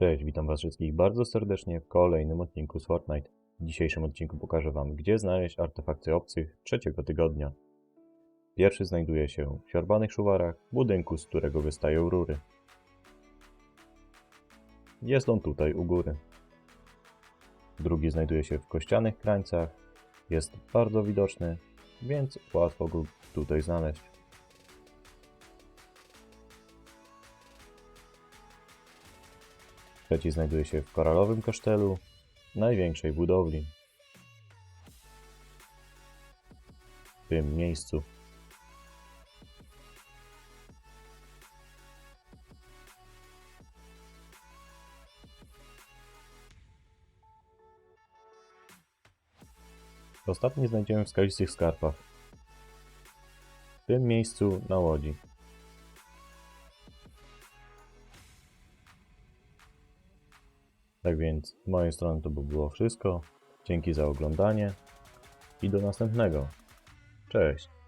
Cześć, witam was wszystkich bardzo serdecznie w kolejnym odcinku z Fortnite. W dzisiejszym odcinku pokażę wam, gdzie znaleźć artefakty obcych trzeciego tygodnia. Pierwszy znajduje się w siorbanych szuwarach, budynku, z którego wystają rury. Jest on tutaj u góry. Drugi znajduje się w kościanych krańcach. Jest bardzo widoczny, więc łatwo go tutaj znaleźć. Trzeci znajduje się w koralowym kasztelu, największej budowli. W tym miejscu. Ostatni znajdziemy w skalistych skarpach. W tym miejscu na łodzi. Tak więc z mojej strony to by było wszystko. Dzięki za oglądanie i do następnego. Cześć!